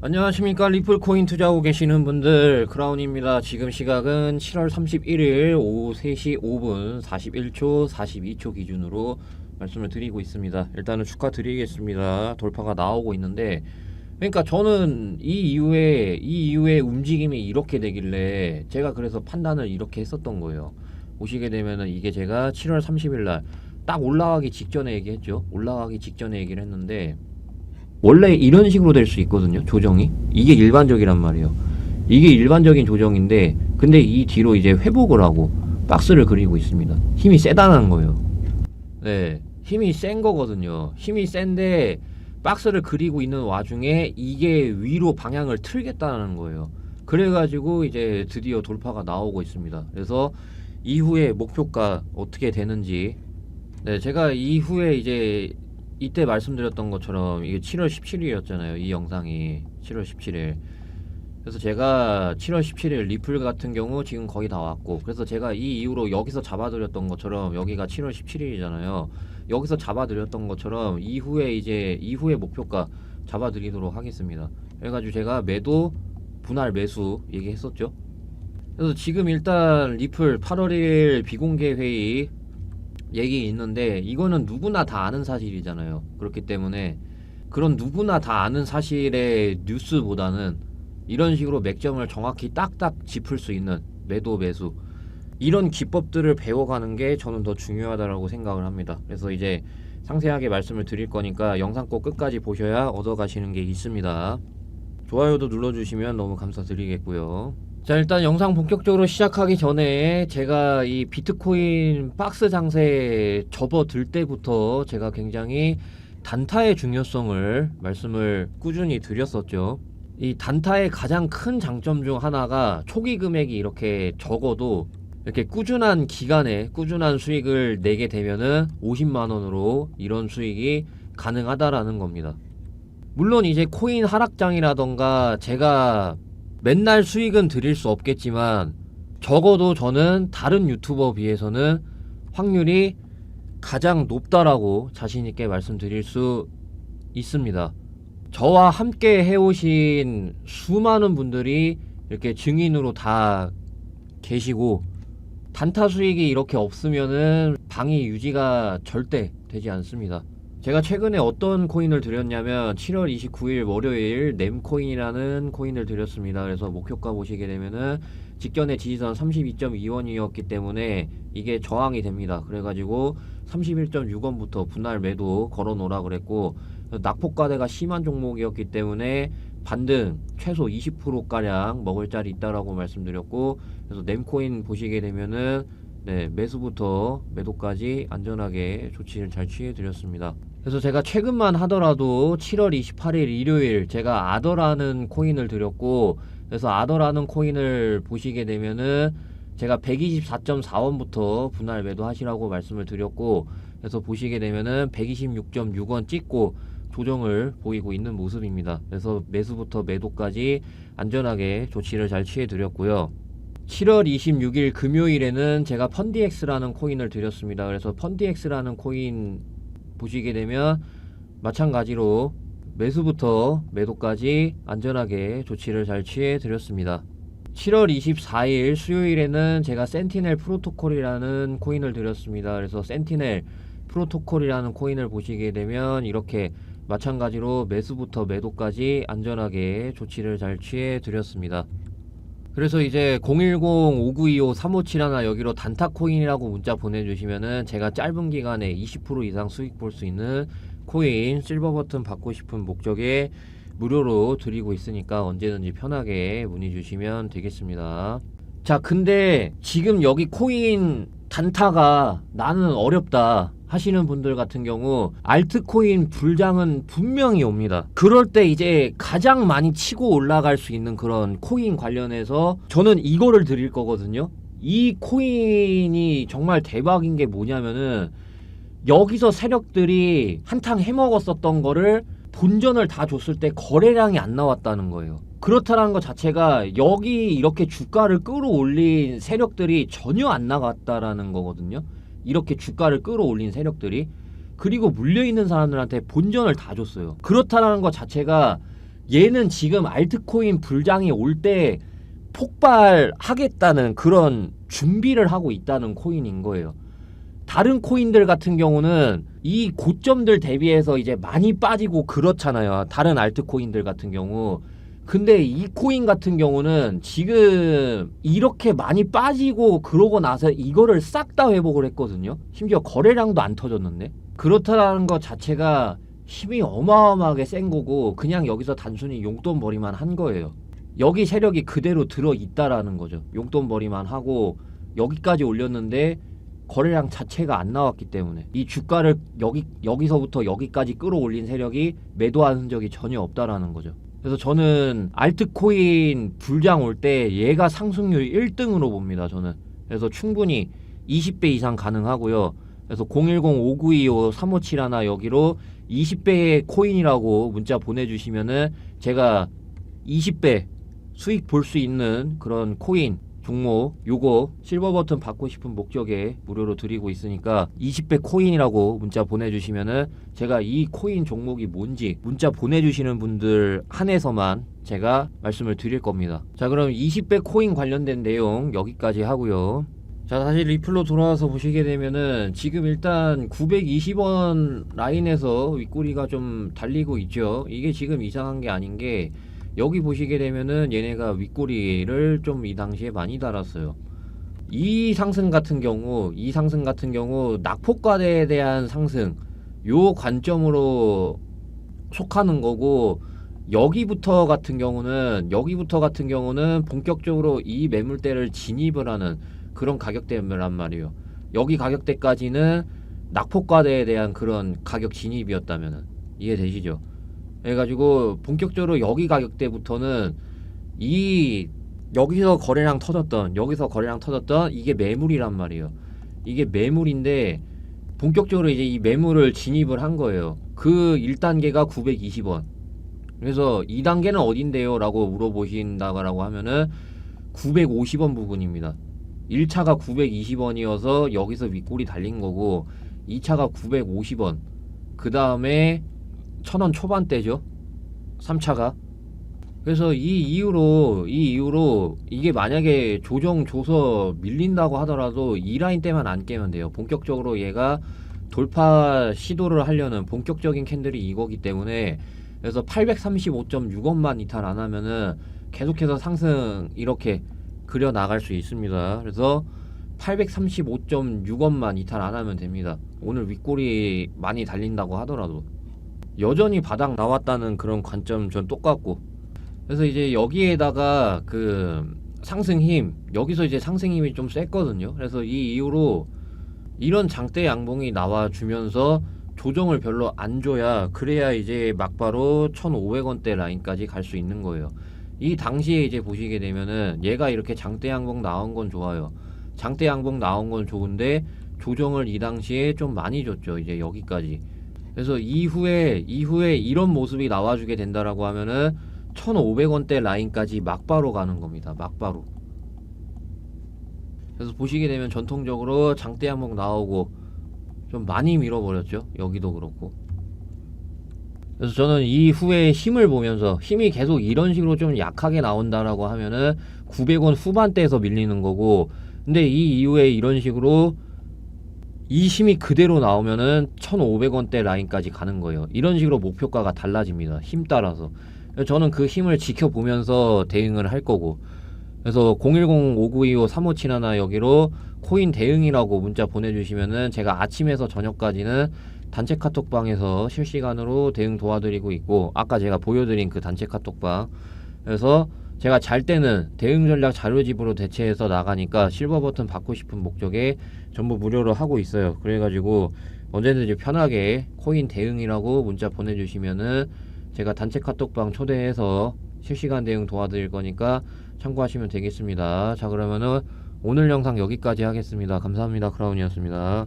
안녕하십니까. 리플코인 투자하고 계시는 분들 크라운입니다. 지금 시각은 7월 31일 오후 3시 5분 41초 42초 기준으로 말씀을 드리고 있습니다. 일단은 축하드리겠습니다. 돌파가 나오고 있는데 그러니까 저는 이 이후에 이 이후에 움직임이 이렇게 되길래 제가 그래서 판단을 이렇게 했었던 거예요. 보시게 되면은 이게 제가 7월 30일 날 딱 올라가기 직전에 얘기했죠. 올라가기 직전에 얘기를 했는데 원래 이런 식으로 될 수 있거든요. 조정이. 이게 일반적이란 말이에요. 이게 일반적인 조정인데 근데 이 뒤로 이제 회복을 하고 박스를 그리고 있습니다. 힘이 세다는 거예요. 네. 힘이 센 거거든요. 힘이 센데 박스를 그리고 있는 와중에 이게 위로 방향을 틀겠다는 거예요. 그래가지고 이제 드디어 돌파가 나오고 있습니다. 그래서 이후에 목표가 어떻게 되는지 네, 제가 이후에 이제 이때 말씀드렸던 것처럼 이게 7월 17일이었잖아요. 이 영상이 7월 17일. 그래서 제가 7월 17일 리플 같은 경우 지금 거의 다 왔고 그래서 제가 이 이후로 여기서 잡아드렸던 것처럼 여기가 7월 17일이잖아요. 여기서 잡아드렸던 것처럼 이후에 이제 이후에 목표가 잡아드리도록 하겠습니다. 그래가지고 제가 매도 분할 매수 얘기했었죠. 그래서 지금 일단 리플 8월 1일 비공개 회의 얘기 있는데 이거는 누구나 다 아는 사실이잖아요. 그렇기 때문에 그런 누구나 다 아는 사실의 뉴스보다는 이런 식으로 맥점을 정확히 딱딱 짚을 수 있는 매도 매수 이런 기법들을 배워가는 게 저는 더 중요하다라고 생각을 합니다. 그래서 이제 상세하게 말씀을 드릴 거니까 영상 꼭 끝까지 보셔야 얻어가시는 게 있습니다. 좋아요도 눌러주시면 너무 감사드리겠고요. 자 일단 영상 본격적으로 시작하기 전에 제가 이 비트코인 박스 장세에 접어들 때부터 제가 굉장히 단타의 중요성을 말씀을 꾸준히 드렸었죠. 이 단타의 가장 큰 장점 중 하나가 초기 금액이 이렇게 적어도 이렇게 꾸준한 기간에 꾸준한 수익을 내게 되면은 50만 원으로 이런 수익이 가능하다라는 겁니다. 물론 이제 코인 하락장이라던가 제가 맨날 수익은 드릴 수 없겠지만 적어도 저는 다른 유튜버 비해서는 확률이 가장 높다라고 자신있게 말씀드릴 수 있습니다. 저와 함께 해오신 수많은 분들이 이렇게 증인으로 다 계시고 단타 수익이 이렇게 없으면은 방이 유지가 절대 되지 않습니다. 제가 최근에 어떤 코인을 드렸냐면 7월 29일 월요일 nem코인이라는 코인을 드렸습니다. 그래서 목표가 보시게 되면은 직전에 지지선 32.2원이었기 때문에 이게 저항이 됩니다. 그래가지고 31.6원부터 분할 매도 걸어 놓으라 그랬고 낙폭과대가 심한 종목이었기 때문에 반등 최소 20%가량 먹을 자리 있다라고 말씀드렸고 그래서 nem코인 보시게 되면은 네, 매수부터 매도까지 안전하게 조치를 잘 취해 드렸습니다. 그래서 제가 최근만 하더라도 7월 28일 일요일 제가 아더라는 코인을 드렸고 그래서 아더라는 코인을 보시게 되면은 제가 124.4원부터 분할 매도하시라고 말씀을 드렸고 그래서 보시게 되면은 126.6원 찍고 조정을 보이고 있는 모습입니다. 그래서 매수부터 매도까지 안전하게 조치를 잘 취해 드렸고요. 7월 26일 금요일에는 제가 펀디엑스라는 코인을 드렸습니다. 그래서 펀디엑스라는 코인 보시게 되면 마찬가지로 매수부터 매도까지 안전하게 조치를 잘 취해 드렸습니다. 7월 24일 수요일에는 제가 센티넬 프로토콜이라는 코인을 드렸습니다. 그래서 센티넬 프로토콜이라는 코인을 보시게 되면 이렇게 마찬가지로 매수부터 매도까지 안전하게 조치를 잘 취해 드렸습니다. 그래서 이제 010-5925-357 여기로 단타 코인이라고 문자 보내주시면은 제가 짧은 기간에 20% 이상 수익 볼 수 있는 코인 실버 버튼 받고 싶은 목적에 무료로 드리고 있으니까 언제든지 편하게 문의 주시면 되겠습니다. 자, 근데 지금 여기 코인 단타가 나는 어렵다. 하시는 분들 같은 경우 알트코인 불장은 분명히 옵니다. 그럴 때 이제 가장 많이 치고 올라갈 수 있는 그런 코인 관련해서 저는 이거를 드릴 거거든요. 이 코인이 정말 대박인 게 뭐냐면은 여기서 세력들이 한탕 해먹었었던 거를 본전을 다 줬을 때 거래량이 안 나왔다는 거예요. 그렇다는 것 자체가 여기 이렇게 주가를 끌어올린 세력들이 전혀 안 나갔다라는 거거든요. 이렇게 주가를 끌어올린 세력들이 그리고 물려있는 사람들한테 본전을 다 줬어요. 그렇다는 것 자체가 얘는 지금 알트코인 불장이 올 때 폭발하겠다는 그런 준비를 하고 있다는 코인인 거예요. 다른 코인들 같은 경우는 이 고점들 대비해서 이제 많이 빠지고 그렇잖아요. 다른 알트코인들 같은 경우. 근데 이 코인 같은 경우는 지금 이렇게 많이 빠지고 그러고 나서 이거를 싹 다 회복을 했거든요. 심지어 거래량도 안 터졌는데. 그렇다는 것 자체가 힘이 어마어마하게 센 거고 그냥 여기서 단순히 용돈 벌이만 한 거예요. 여기 세력이 그대로 들어 있다라는 거죠. 용돈 벌이만 하고 여기까지 올렸는데 거래량 자체가 안 나왔기 때문에 이 주가를 여기 여기서부터 여기까지 끌어올린 세력이 매도한 흔적이 전혀 없다라는 거죠. 그래서 저는 알트코인 불장 올 때 얘가 상승률 1등으로 봅니다. 저는 그래서 충분히 20배 이상 가능하고요. 그래서 010-5925-357 여기로 20배의 코인이라고 문자 보내주시면은 제가 20배 수익 볼 수 있는 그런 코인 종목 요거 실버 버튼 받고 싶은 목적에 무료로 드리고 있으니까 20배 코인이라고 문자 보내주시면은 제가 이 코인 종목이 뭔지 문자 보내주시는 분들 한해서만 제가 말씀을 드릴 겁니다. 자 그럼 20배 코인 관련된 내용 여기까지 하고요. 자 다시 리플로 돌아와서 보시게 되면은 지금 일단 920원 라인에서 윗꼬리가 좀 달리고 있죠. 이게 지금 이상한 게 아닌 게 여기 보시게 되면은 얘네가 윗꼬리를 좀 이 당시에 많이 달았어요. 이 상승 같은 경우, 이 상승 같은 경우 낙폭과대에 대한 상승 요 관점으로 속하는 거고 여기부터 같은 경우는 여기부터 같은 경우는 본격적으로 이 매물대를 진입을 하는 그런 가격대란 말이에요. 여기 가격대까지는 낙폭과대에 대한 그런 가격 진입이었다면은 이해되시죠? 해가지고 본격적으로 여기 가격대부터는 이 여기서 거래량 터졌던 여기서 거래량 터졌던 이게 매물이란 말이에요. 이게 매물인데 본격적으로 이제 이 매물을 진입을 한 거예요. 그 1단계가 920원. 그래서 2단계는 어딘데요? 라고 물어보신다고 하면은 950원 부분입니다. 1차가 920원이어서 여기서 윗골이 달린 거고 2차가 950원. 그 다음에 1000원 초반대죠. 3차가. 그래서 이 이후로 이 이후로 이게 만약에 조정 줘서 밀린다고 하더라도 이 라인 때만 안 깨면 돼요. 본격적으로 얘가 돌파 시도를 하려는 본격적인 캔들이 이거기 때문에 그래서 835.6원만 이탈 안 하면은 계속해서 상승 이렇게 그려 나갈 수 있습니다. 그래서 835.6원만 이탈 안 하면 됩니다. 오늘 윗골이 많이 달린다고 하더라도 여전히 바닥 나왔다는 그런 관점 전 똑같고 그래서 이제 여기에다가 그 상승 힘 여기서 이제 상승 힘이 좀 셌거든요. 그래서 이 이후로 이런 장대 양봉이 나와 주면서 조정을 별로 안 줘야 그래야 이제 막바로 1,500원대 라인까지 갈 수 있는 거예요. 이 당시에 이제 보시게 되면은 얘가 이렇게 장대 양봉 나온 건 좋아요. 장대 양봉 나온 건 좋은데 조정을 이 당시에 좀 많이 줬죠. 이제 여기까지. 그래서 이후에 이후에 이런 모습이 나와주게 된다라고 하면은 1,500원대 라인까지 막바로 가는 겁니다. 막바로. 그래서 보시게 되면 전통적으로 장대 한목 나오고 좀 많이 밀어버렸죠. 여기도 그렇고. 그래서 저는 이후에 힘을 보면서 힘이 계속 이런 식으로 좀 약하게 나온다라고 하면은 900원 후반대에서 밀리는 거고 근데 이 이후에 이런 식으로 이 힘이 그대로 나오면은 1,500원대 라인까지 가는 거예요. 이런 식으로 목표가가 달라집니다. 힘 따라서. 저는 그 힘을 지켜보면서 대응을 할 거고. 그래서 010-5925-3571 여기로 코인 대응이라고 문자 보내주시면은 제가 아침에서 저녁까지는 단체 카톡방에서 실시간으로 대응 도와드리고 있고 아까 제가 보여드린 그 단체 카톡방 그래서 제가 잘 때는 대응 전략 자료집으로 대체해서 나가니까 실버 버튼 받고 싶은 목적에 전부 무료로 하고 있어요. 그래가지고 언제든지 편하게 코인 대응이라고 문자 보내주시면은 제가 단체 카톡방 초대해서 실시간 대응 도와드릴 거니까 참고하시면 되겠습니다. 자 그러면은 오늘 영상 여기까지 하겠습니다. 감사합니다. 크라운이었습니다.